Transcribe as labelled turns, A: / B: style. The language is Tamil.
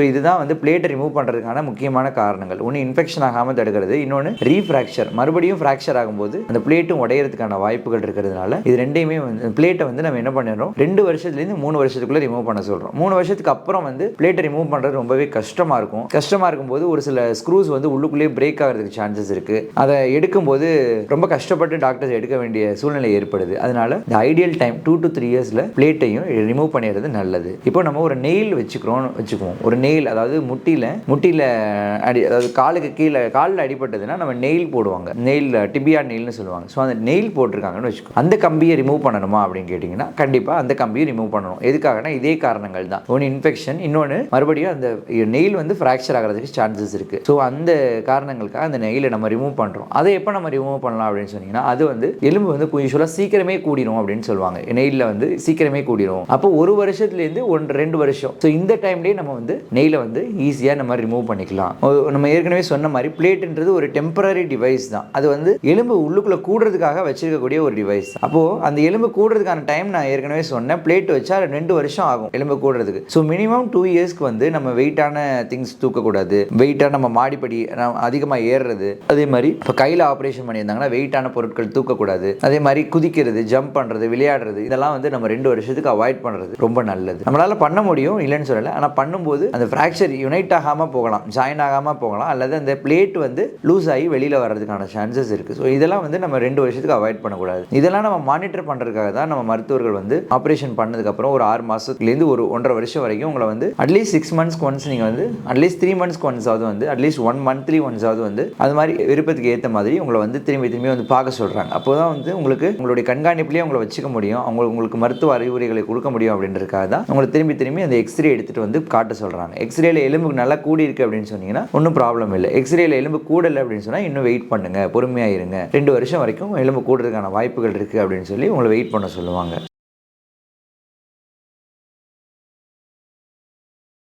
A: ஸோ இதுதான் வந்து பிளேட்டை ரிமூவ் பண்ணுறதுக்கான முக்கியமான காரணங்கள். ஒன்று இன்ஃபெக்ஷன் ஆகாமல் தடுக்கிறது இன்னொன்று ரீஃப்ராக்சர் மறுபடியும் ஃப்ராக்சர் ஆகும்போது அந்த பிளேட்டும் உடையறதுக்கான வாய்ப்புகள் இருக்கிறதுனால இது ரெண்டையுமே வந்து பிளேட்டை வந்து நம்ம என்ன பண்ணிடுறோம்? ரெண்டு வருஷத்துலேருந்து மூணு வருஷத்துக்குள்ளே ரிமூவ் பண்ண சொல்கிறோம் மூணு வருஷத்துக்கு அப்புறம் வந்து பிளேட்டை ரிமூவ் பண்ணுறது ரொம்பவே கஷ்டமாக இருக்கும். கஷ்டமாக இருக்கும்போது ஒரு சில ஸ்க்ரூஸ் வந்து உள்ளுக்குள்ளேயே பிரேக் ஆகிறதுக்கு சான்சஸ் இருக்குது அதை எடுக்கும்போது ரொம்ப கஷ்டப்பட்டு டாக்டர்ஸ் எடுக்க வேண்டிய சூழ்நிலை ஏற்படுது. அதனால இந்த ideal time two to three இயர்ஸில் பிளேட்டையும் ரிமூவ் பண்ணிடுறது நல்லது. இப்போ நம்ம ஒரு நெயில் வச்சுக்கிறோம் வச்சுக்குவோம். ஒரு நெயில் அதாவது முட்டியில் முட்டியில் அடி அதாவது காலுக்கு கீழே காலில் அடிபட்டதுன்னா நம்ம நெயில் போடுவாங்க. நெயில் டிபியா நெயில்னு சொல்லுவாங்க. ஸோ அந்த நெயில் போட்டிருக்காங்கன்னு வச்சுக்கோ. அந்த கம்பியை ரிமூவ் பண்ணணுமா அப்படின்னு கேட்டிங்கன்னா கண்டிப்பாக அந்த கம்பியை ரிமூவ் பண்ணணும். எதுக்காகனா இதே காரணங்கள் தான். ஒன்று இன்ஃபெக்ஷன் இன்னொன்று மறுபடியும் அந்த நெயில் வந்து ஃப்ராக்சர் ஆகிறதுக்கு சான்சஸ் இருக்குது ஸோ அந்த காரணங்களுக்காக அந்த நெயிலை நம்ம ரிமூவ் பண்ணுறோம் அதை எப்போ நம்ம ரிமூவ் பண்ணலாம் அப்படின்னு சொன்னீங்கன்னா அது வந்து எலும்பு வந்து யூஸ்வலாக சீக்கிரமே கூடிரும் அப்படின்னு சொல்லுவாங்க. நெயிலில் வந்து சீக்கிரமே கூடிரும். அப்போ ஒரு வருஷத்துலேருந்து ஒன்று ரெண்டு வருஷம். ஸோ இந்த டைம்லேயே நம்ம வந்து நெய்யில் வந்து ஈஸியாக நம்ம ரிமூவ் பண்ணிக்கலாம். நம்ம ஏற்கனவே சொன்ன மாதிரி பிளேட்ன்றது ஒரு டெம்பரரி டிவைஸ் தான். அது வந்து எலும்பு உள்ளுக்குள்ளே கூடுறதுக்காக வச்சிருக்கக்கூடிய ஒரு டிவைஸ் அப்போது அந்த எலும்பு கூடுறதுக்கான டைம் நான் ஏற்கனவே சொன்னேன். பிளேட் வச்சா ரெண்டு வருஷம் ஆகும் எலும்பு கூடுறதுக்கு. ஸோ மினிமம் டூ இயர்ஸ்க்கு வந்து நம்ம வெயிட்டான திங்ஸ் தூக்கக்கூடாது. வெயிட்டாக நம்ம மாடிப்படி அதிகமாக ஏறுறது. அதே மாதிரி இப்போ கையில் ஆப்ரேஷன் பண்ணியிருந்தாங்கன்னா வெயிட்டான பொருட்கள் தூக்கக்கூடாது. அதே மாதிரி குதிக்கிறது ஜம்ப் பண்ணுறது விளையாடுறது இதெல்லாம் வந்து நம்ம ரெண்டு வருஷத்துக்கு அவாய்ட் பண்ணுறது ரொம்ப நல்லது. நம்மளால் பண்ண முடியும் இல்லைன்னு சொல்லலை. ஆனால் பண்ணும்போது அந்த ஃப்ராக்சர் யுனைட் ஆகாமல் போகலாம் ஜாயின் ஆகாமல் போகலாம் அல்லது அந்த பிளேட் வந்து லூஸ் ஆகி வெளியில் வர்றதுக்கான சான்சஸ் இருக்குது ஸோ இதெல்லாம் வந்து நம்ம ரெண்டு வருஷத்துக்கு அவாய்ட் பண்ணக்கூடாது. இதெல்லாம் நம்ம மானிட்டர் பண்ணுறதுக்காக தான் நம்ம மருத்துவர்கள் வந்து ஆப்ரேஷன் பண்ணதுக்கப்புறம் ஒரு ஆறு மாதத்துலேருந்து ஒரு ஒன்றரை வருஷம் வரைக்கும் உங்களை வந்து அட்லீஸ்ட் சிக்ஸ் மந்த்ஸ்க்கு ஒன்ஸ் நீங்கள் வந்து அட்லீஸ்ட் த்ரீ மந்த்ஸ்க்கு ஒன்ஸாவது வந்து அட்லீஸ்ட் ஒன் மந்த்லி ஒன்ஸாவது வந்து அது மாதிரி விருப்பத்துக்கு ஏற்ற மாதிரி உங்களை வந்து திரும்பி திரும்பி வந்து பார்க்க சொல்கிறாங்க அப்போ தான் வந்து உங்களுக்கு உங்களுடைய கண்காணிப்புலேயே உங்களை வச்சுக்க முடியும். அவங்க உங்களுக்கு மருத்துவ அறிவுரைகளை கொடுக்க முடியும் அப்படின்றதுக்காக தான் உங்களை திரும்பி திரும்பி அந்த எக்ஸ்ரே எடுத்துகிட்டு வந்து காட்ட சொல்கிறாங்க எக்ஸ்ரேல எலும்பு நல்லா கூடி இருக்கு அப்படின்னு சொன்னீங்கன்னா ஒன்றும் ப்ராப்ளம் இல்லை. எக்ஸ்ரேல எலும்பு கூடலை அப்படின்னு சொன்னால் இன்னும் வெயிட் பண்ணுங்க. பொறுமையாக இருங்க. ரெண்டு வருஷம் வரைக்கும் எலும்பு கூடுறதுக்கான வாய்ப்புகள் இருக்குது அப்படின்னு சொல்லி உங்களை வெயிட் பண்ண சொல்லுவாங்க.